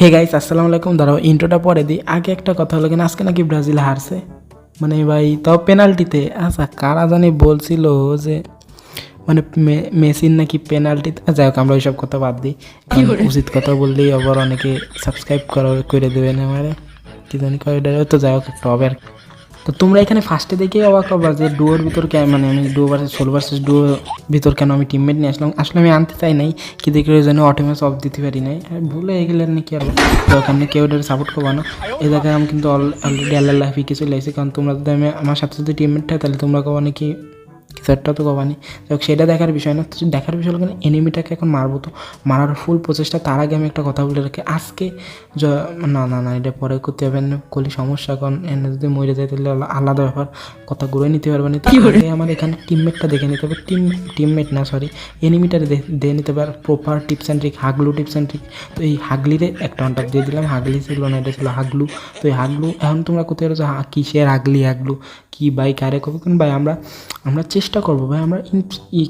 Hey guys আসসালামু আলাইকুম। দাঁড়াও ইন্ট্রোটা পরে দিই। আগে একটা কথা হলো কিনা আজকে নাকি ব্রাজিল হারছে। মানে ভাই তাও পেনাল্টিতে আচ্ছা কারা জানি বলছিল যে মানে মে- মেসির নাকি পেনাল্টি যাই হোক আমরা ওইসব কথা বাদ দিই। উচিত কথা বললেই আবার অনেকে সাবস্ক্রাইব করা করে দেবেন আমারে। কি জানি কয় এটা তো যাই হোক একটা হবে আর কি। তো তোমরা এখানে ফার্স্টে দেখে অবাক হবা যে ডুয়োর ভিতর মানে আমি duo versus solo versus duo ভিতর কেন আমি টিমমেট নিয়ে আসলাম? আসলে আমি আনতে চাই নাই কি দেখে ওই জন্য অটোমেস অফ দিতে পারি নাই। ভুলে গেলে নাকি আর তো ওখানে কেউ এটা সাপোর্ট করব না। এ জায়গায় আমি কিন্তু অলরেডি আল্লাহ লাইফে কিছু লাইছি কারণ তোমরা যদি আমি আমার সাথে যদি টিমমেট থাকে তাহলে তোমরা কবা নাকি একটা তো কবানি যাই সেটা দেখার বিষয় না। তো দেখার বিষয় হলো এনিমিটাকে এখন মারবো তো। মারার ফুল প্রচেষ্টা তার আগে আমি একটা কথা বলে রাখি। আজকে না না না এটা পরে করতে হবে না। করলে সমস্যা কারণ এনে যদি মরে যায় তাহলে আলাদা ব্যাপার। কথা ঘুরে নিতে পারবে না। তো আগে আমার এখানে টিমমেটটা দেখে নিতে হবে। টিম টিমমেট না সরি এনিমিটার দিয়ে নিতে আর প্রপার টিপস অ্যান্ড ট্রিক হাগলু টিপস অ্যান্ড ট্রিক তো এই হাগলিরে একটা অন্টার দিয়ে দিলাম। হাগলি ছিল না এটা ছিল হাগলু। তো এই হাগলু এখন তোমরা কোথায় রয়েছো? কিসের হাগলি হাগলু? কি, ভাই, কারে কবে কোন, ভাই, আমরা আমরা চেষ্টা করব, ভাই, আমরা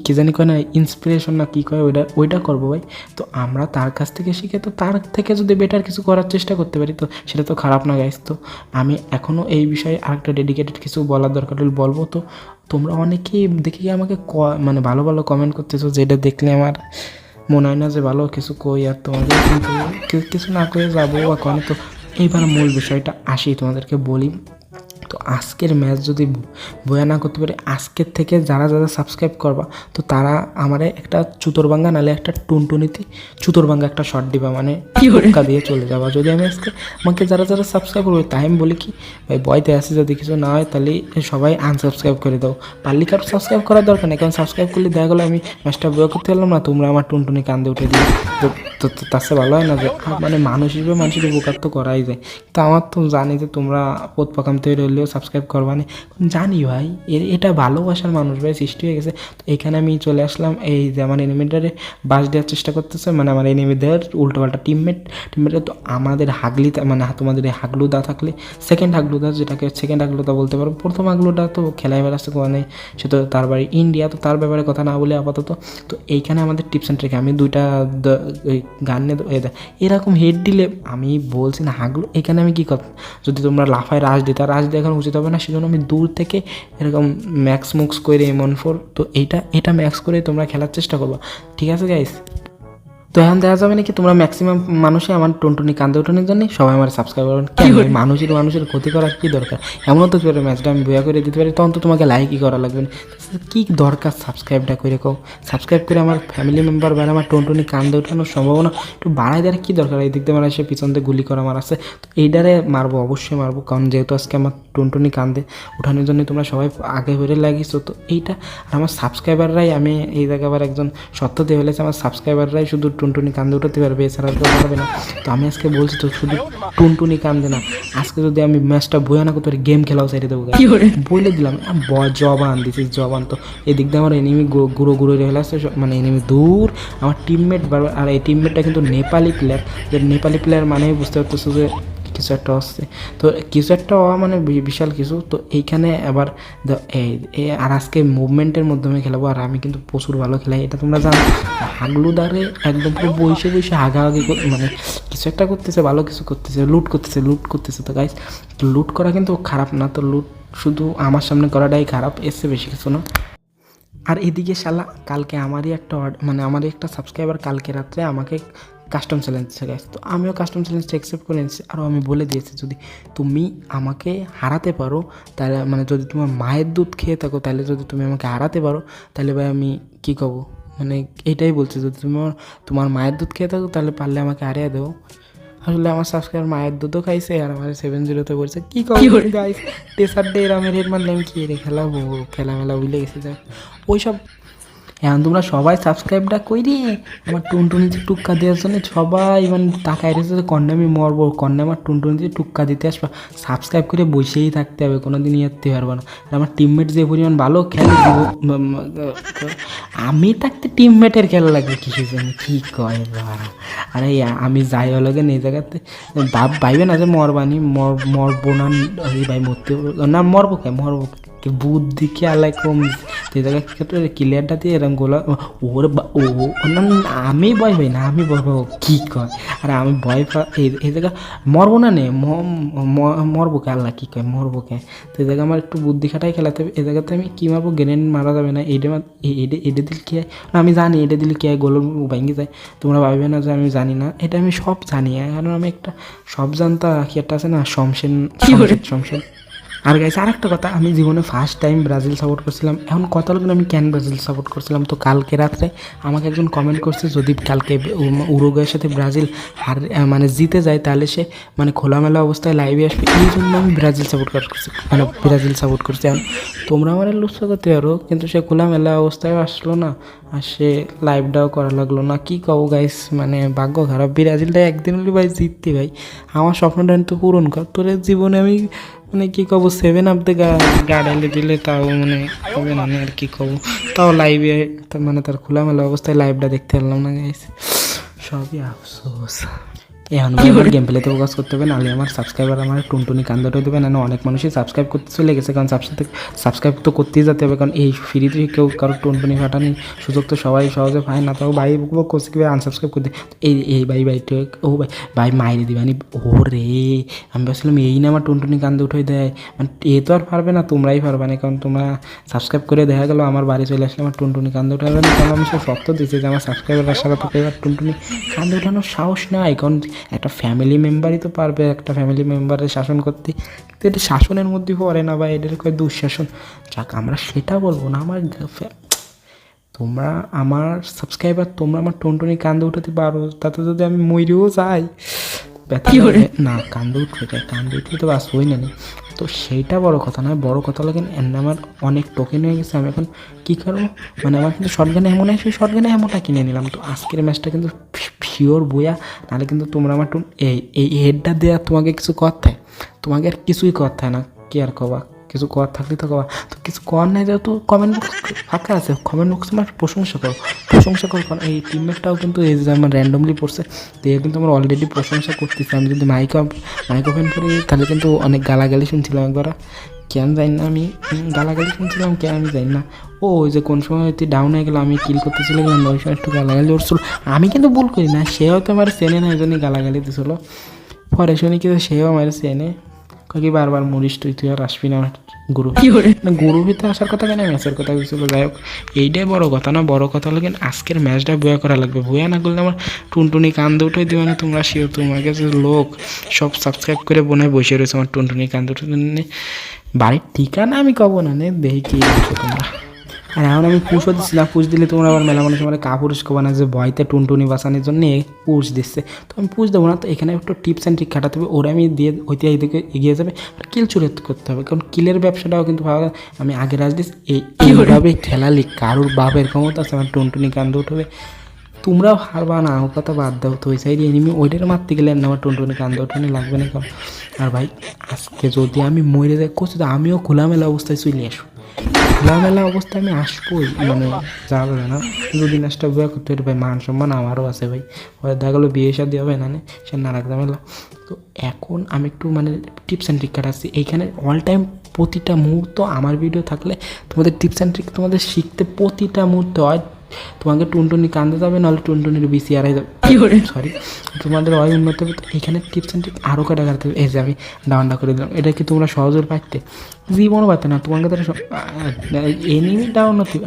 কে জানি কয় না ইন্সপিরেশন না কী কয়, ওইটা ওইটা করব, ভাই। তো আমরা তার কাছ থেকে শিখে, তো তার থেকে যদি বেটার কিছু করার চেষ্টা করতে পারি, তো সেটা তো খারাপ না গাইস তো আমি এখনও এই বিষয়ে আরেকটা ডেডিকেটেড কিছু বলার দরকার হলে বলব, তো তোমরা অনেকেই দেখি আমাকে ক- মানে ভালো ভালো কমেন্ট করতেছো, যেটা দেখলে আমার মনে হয় না যে ভালো কিছু কই, আর তোমাদের কিছু না করে যাব কনে, তো এইবার মূল বিষয়টা আসি, তোমাদেরকে বলি। তো আজকের ম্যাচ যদি বয়া না করতে পারে আজকের থেকে যারা যারা সাবস্ক্রাইব করবা তো তারা আমারে একটা চুতরবাঙ্গা নালে একটা টুনটুনিতে চুতরবাঙ্গা একটা শট দিবা মানে টোক্কা দিয়ে চলে যাবা। যদি আমি আজকে আমাকে যারা যারা সাবস্ক্রাইব করবে তাই আমি বলি কি ভাই বয়তে আসি যদি কিছু না হয় তাহলে সবাই আনসাবস্ক্রাইব করে দাও। পারলে কারও সাবস্ক্রাইব করার দরকার নেই কারণ সাবস্ক্রাইব করলে দেখা গেলো আমি ম্যাচটা বয়া করতে পারলাম না তোমরা আমার টুনটুনি কান্দে উঠে দিও তো তার চেয়ে ভালো হয় না যে মানে মানুষ হিসেবে মানুষের উপকার তো করাই যায়। তো আমার তো জানি যে তোমরা পথ পাকাম তৈরি হলেও সাবস্ক্রাইব করবা না। জানি ভাই এটা ভালোবাসার মানুষ ভাই, সৃষ্টি হয়ে গেছে। তো এখানে আমি চলে আসলাম, এই যে আমার এনিমিটারে বাস দেওয়ার চেষ্টা করতেছে মানে আমার এনিমিদের উল্টো পাল্টা টিমমেট টিমমেটে তো আমাদের হাগলি মানে তোমাদের এই হাগলুদা থাকলে সেকেন্ড হাগলুদা, যেটাকে সেকেন্ড হাগলুদা বলতে পারো, প্রথম হাগলুদা তো খেলায় বেড়াচ্ছে মানে সে তো তার বাড়ি ইন্ডিয়া তো তার ব্যাপারে কথা না বলে আপাতত। তো এইখানে আমাদের টিপস অ্যান্ড ট্রিক আমি দুইটা গান নিয়ে এরকম হেড দিলে আমি বলছি না, হাগলু এখানে আমি কী কথা যদি তোমরা লাফায় রাশ দিতে, রাশ দিয়ে এখন উচিত হবে না, সেজন্য আমি দূর থেকে এরকম ম্যাক্স মুক্স করে এমন ফোর তো এইটা এটা ম্যাক্স করে তোমরা খেলার চেষ্টা করবা। ঠিক আছে গাইস তো এখন দেখা যাবে নাকি তোমরা ম্যাক্সিমাম মানুষই আমার টুনটুনি কান্দে ওঠানোর জন্য, সবাই আমার সাবস্ক্রাইব করবেন কেন? মানুষের মানুষের ক্ষতি করার কি দরকার? এমনও তো করে ম্যাচটা আমি বয়া করে দিতে পারি তখন তো তোমাকে লাইকই করা লাগবে কি দরকার সাবস্ক্রাইবটা করে কও? সাবস্ক্রাইব করে আমার ফ্যামিলি মেম্বার বা আমার টুনটুনি কান্দে ওঠানোর সম্ভাবনা একটু বাড়াই দেওয়ার কী দরকার? এই দিক দিয়ে মানে সে পিছন দিয়ে গুলি করা আমার আছে, তো এইটারে মারবো, অবশ্যই মারবো। কারণ যেহেতু আজকে আমার টুনটুনি কান্দে। ওঠানোর জন্য তোমরা সবাই আগে বেড়ে লাগিয়েছো। তো এইটা আর আমার সাবস্ক্রাইবাররাই আমি এই জায়গায় আবার একজন সত্য দিয়ে ফেলেছে আমার সাবস্ক্রাইবাররাই শুধু টুনটুনি কান্দে উঠাতে পারবে এছাড়া কেউ পারবে না। তো আমি আজকে বলছি তো শুধু টুনটুনি কান্দে না আজকে যদি আমি ম্যাচটা বয়া না করতে পারি গেম খেলাও ছেড়ে দেবো বলে দিলাম জবান দিস জবান। তো এদিক দিয়ে আমার এনিমি গুঁড়ো গুঁড়ো রেখে আসছে মানে এনিমি দূর। আমার টিমমেট আর এই টিমমেটটা কিন্তু নেপালি প্লেয়ার যে নেপালি প্লেয়ার মানেই বুঝতে পারতেছো যে কিছু একটা হচ্ছে তো কিছু একটা হওয়া মানে বিশাল কিছু। তো এইখানে আবার আর আজকে মুভমেন্টের মাধ্যমে খেলাবো। আর আমি কিন্তু প্রচুর ভালো খেলাই। এটা তোমরা জানো। হাগলুদারে একদম পুরো বসে বসে হাগাহাগি মানে কিছু একটা করতেছে, ভালো কিছু করতেছে লুট করতেছে লুট করতেছে তো গাইস লুট করা কিন্তু খারাপ না। তো লুট শুধু আমার সামনে করাটাই খারাপ। এসছে বেশি কিছু না। আর এদিকে শালা, কালকে আমারই একটা মানে আমারই একটা সাবস্ক্রাইবার কালকে রাত্রে আমাকে কাস্টম চ্যালেঞ্জ গেছে তো আমিও কাস্টম চ্যালেঞ্জটা অ্যাকসেপ্ট করে নিয়েছি আরও আমি বলে দিয়েছি যদি তুমি আমাকে হারাতে পারো তাহলে মানে যদি তোমার মায়ের দুধ খেয়ে থাকো তাহলে যদি তুমি আমাকে হারাতে পারো তাহলে ভাই আমি কী কব মানে এটাই বলছি যদি তোমার তোমার মায়ের দুধ খেয়ে থাকো তাহলে পারলে আমাকে হারিয়ে দেবো আসলে আমার সাবস্ক্রাইবার মায়ের দুধও খাইছে আর আমার সেভেন জিরোতে বলছে কি করি? গাইস টেসার ডে রামের হেড মারলে আমি কি রে খেলাবো খেলা মেলা বুঝলে গেছে যাক ওইসব এখন তোমরা সবাই সাবস্ক্রাইবটা করি আমার টুনটুনিতে টুক্কা দেওয়ার জন্য সবাই মানে তাকায় রয়েছে কন্যা আমি মরবো। কন্যা আমার টুনটুনিতে টুক্কা দিতে আসবা। সাবস্ক্রাইব করে বসেই থাকতে হবে কোনো দিন ইয়াতে পারব না। আমার টিমমেট যে পরিমাণ ভালো খেলে আমি থাকতে টিমমেটের খেলা লাগবে কিছু জন্য? কী কয় বাড়া আরে, আমি যাই হলো গেন এই জায়গাতে ভাব ভাইবে না যে মরবানি, মর, মরবো না ভাই মরতে না। মরবো কে? মরবো বুদ্ধি কি আলাই কম? তুই জায়গায় ক্লিয়ারটা দিয়ে এরকম গোলা ওর ও না আমি ভয় পাই না আমি ভয় পাবো কি কয়? আর আমি ভয় পা এই জায়গা মরবো না নে মরবো কে আল্লাহ কি কয় মরবো কে? তো এই জায়গায় আমার একটু বুদ্ধি খাটাই খেলাতে হবে এই জায়গাতে আমি কী মারবো গ্রেনেড মারা যাবে না এই- এইটা এটা দিলে কি হয় না, আমি জানি এটা দিলে কি হয় গোল ভেঙে যায় তোমরা ভাববে না যে আমি জানি না এটা আমি সব জানি কারণ আমি একটা সব জানতা কি একটা আছে না শমশেন শমশেন শমশেন আর গাইছে আর একটা কথা, আমি জীবনে ফার্স্ট টাইম ব্রাজিল সাপোর্ট করছিলাম। এখন কত লোক আমি কেন ব্রাজিল সাপোর্ট করছিলাম? তো কালকে রাত্রে আমাকে একজন কমেন্ট করছে, যদি কালকে উরুগুয়ের সাথে ব্রাজিল হার মানে জিতে যায়, তাহলে সে মানে খোলামেলা অবস্থায় লাইভে আসবে। এই জন্য আমি ব্রাজিল সাপোর্ট করছি মানে ব্রাজিল সাপোর্ট করছি। এখন তোমরা আমার লুচ্ছা করতে পারো, কিন্তু সে খোলামেলা অবস্থায় আসলো না, আর সে লাইভটাও করা লাগল না। কি কব গাইস মানে ভাগ্য খারাপ। ব্রাজিলটা একদিন হলে ভাই জিততে ভাই। আমার স্বপ্নটা তো পূরণ কর। তোর জীবনে আমি মানে কি কব সেভেন আপ দে গাড়াইলে দিলে তাও মানে হবে না আর কি কব। তাও লাইভে মানে তার খোলামেলা অবস্থায় লাইভটা দেখতে পারলাম না গাইস সবই আফসোস। এখন গেম প্লেতে ফোকাস করতে হবে, নাহলে আমার সাবস্ক্রাইবার আমার টুনটুনি কান্দাটা দেবে না। অনেক মানুষই সাবস্ক্রাইব করতে চলে গেছে, কারণ সাবস্ক্রাইব সাবস্ক্রাইব তো করতেই যেতে হবে, কারণ এই ফ্রিতে কেউ কারও টুনটুনি ফাটানি সুযোগ তো সবাই সহজে পায় না, তাও ভাই করছে কি আনসাবস্ক্রাইব করতে। এই এই ভাই ভাই ও ভাই ভাই, মাইরে দিবানি ও রে আমি ভাবছিলাম এই না আমার টুনটুনি কান্দে উঠে দেয়। মানে এ তো আর পারবে না, তোমরাই পারবে না, কারণ তোমরা সাবস্ক্রাইব করে দেখা গেলো, আমার বাড়ি চলে আসলে আমার টুনটুনি কান্দে উঠে না, কারণ আমি সব সত্য দিচ্ছি যে আমার সাবস্ক্রাইবার আসার কেউ আর টুনটুনি কান্দে উঠানোর সাহস নাই, কারণ একটা ফ্যামিলি মেম্বারই তো পারবে একটা ফ্যামিলি মেম্বারের শাসন করতে কিন্তু এটা শাসনের মধ্যে পড়ে না বা এটার কয় দুঃশাসন যাক আমরা সেটা বলব না আমার তোমরা আমার সাবস্ক্রাইবার তোমরা আমার টুনটুনি কান্দে উঠাতে পারো তাতে যদি আমি ময়ূরেও যাই ব্যথা। না কান্দে উঠবে কান্দে উঠলে তো বাস হই নি। তো সেইটা বড় কথা নয়, বড় কথা লাগে আমার অনেক টোকেন হয়ে গেছে, আমি এখন কী করব? মানে আমার কিন্তু শর্ট গানে এমন আছে শর্ট গানে এমনটা কিনে নিলাম। তো আজকের ম্যাচটা কিন্তু ফিওর বইয়া, নাহলে কিন্তু তোমরা আমার এই এই হেডটা দেওয়া তোমাকে কিছু হয়। তোমাকে আর কিছুই হয় না, কি আর কবা? কিছু কর থাকলে তো কবা। তো কিছু কর নাই যেহেতু কমেন্ট বক্স ফাঁকা আছে কমেন্ট বক্সে আমার প্রশংসা করো। প্রশংসা করো কারণ এই টিমমেটটাও কিন্তু এই যে আমার র্যান্ডমলি পড়ছে, তো এ কিন্তু আমার অলরেডি প্রশংসা করতেছে। আমি যদি মাইক মাইক ওপেন করি, তাহলে কিন্তু অনেক গালাগালি শুনছিলাম একবার। কেন জানি না আমি গালাগালি শুনছিলাম, কেন আমি জানি না। ও, ওই যে কোন সময় তুই ডাউন হয়ে গেলো, আমি কিল করতে চলে গেলাম ওই সময় একটু গালাগালি উঠছিল আমি কিন্তু ভুল করি না সে হয়তো আমার চেনে না, এই জন্যই গালাগালি দিছিল। পরে শুনি কিন্তু সেও আমার চেনে। কি বারবার মরিস তুই তুই আর আসবি না গুরু। গুরু ভিতরে আসার কথা কেন? ম্যাচের কথা বলছিল। যাই হোক এইটাই বড় কথা না বড় কথা হলো কিন্তু আজকের ম্যাচটা বয়া করা লাগবে। বয়া না করলে আমার টুনটুনি কান্দে উঠে দিবে না তোমরা শিও তোমার কাছে লোক সব সাবস্ক্রাইব করে বনে বসে রয়েছে আমার টুনটুনি কান্দে উঠে। দিলে বাড়ির ঠিকানা আমি কব না নে দেখি কি তোমরা। আর এখন আমি পুষও দিচ্ছি না, পুষ দিলে তোমরা আবার মেলা মানুষ আমার কাপুরুষ কবা না যে ভয়তে টুনটুনি বাঁচানোর জন্য পুষ দিচ্ছে। তো আমি পুষ দেবো না, তো এখানে একটু টিপস অ্যান্ড ট্রিক খাটাতে হবে, ওরা আমি দিয়ে ওইতে দিকে এগিয়ে যাবে, আর কিল চুরি করতে হবে, কারণ কিলের ব্যবসাটাও কিন্তু ভালো আমি আগে রাজদিস এই এইভাবে খেলালি কারোর বাপের ক্ষমতা আছে, আমার টুনটুনি কান্দে উঠবে। তোমরাও হারবা না ও কথা বাদ দাও, তো ওই সাইডে এনিমি ওইটার মারতে গেলে না, আমার টুনটুনি কান্দে ওঠানি লাগবে না কারণ আর ভাই, আজকে যদি আমি মরে যাই তো আমিও খোলামেলা অবস্থায় চলে আসব। খোলামেলা অবস্থায় আমি আসবোই মানে যাবে না। যদি ম্যাচটা বয়া করতে পারি ভাই মান সম্মান আমারও আছে ভাই। দেখা গেলো বিয়ে সাথে হবে না নে, সে নারাক ঝামেলা তো এখন আমি একটু মানে টিপস অ্যান্ড ট্রিক কাটাচ্ছি। এইখানে অল টাইম প্রতিটা মুহূর্ত আমার ভিডিও থাকলে তোমাদের টিপস অ্যান্ড ট্রিক তোমাদের শিখতে প্রতিটা মুহূর্ত হয়। তোমাকে টুনটুনি কান্দে যাবে নাহলে টুনটুনির বিসি আড়াই যাবে। সরি তোমাদের হয় উন্নত হবে। তো এখানে টিপস অ্যান্ড ট্রিক আরও কাটা কাটতে হবে। এই যে আমি ডাউনটা করে দিলাম। এটা কি তোমরা সহজে পাইতে? পারতে না। তোমাকে তারা এনিমি ডাউন হতে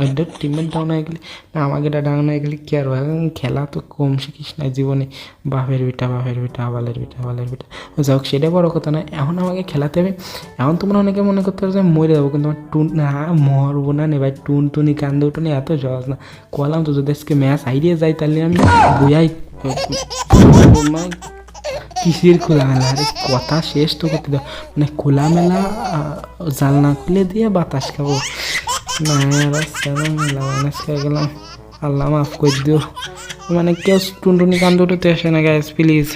টিমমেট ডাউন হয়ে গেলে না আমাকে এটা ডাউন হয়ে গেলে কি আর হয়? খেলা তো কম শিখিস না জীবনে। বাপের বিটা বাপের বিটা আবালের বিটা আবালের বিটা। যাই হোক সেটা বড় কথা না এখন আমাকে খেলাতে হবে। এখন তোমরা অনেকে মনে করতে পারো যে মরে যাব কিন্তু আমার টুন না মরবো না নে ভাই। টুন টুনি কান্দে উঠুনি এত সহজ না। কলাম তো যদি আজকে ম্যাচ হাইরিয়ে যাই তাহলে আমি বইয়াই কিসের খোলামেলা? আরে কথা শেষ তো করতে দাও। মানে খোলামেলা জানলা খুলে দিয়ে বাতাস খাব। গেলাম। আল্লাহ মাফ করে দিও। মানে কেউ টুনটুনি কান্দে উঠতে আসে না গ্যাস প্লিজ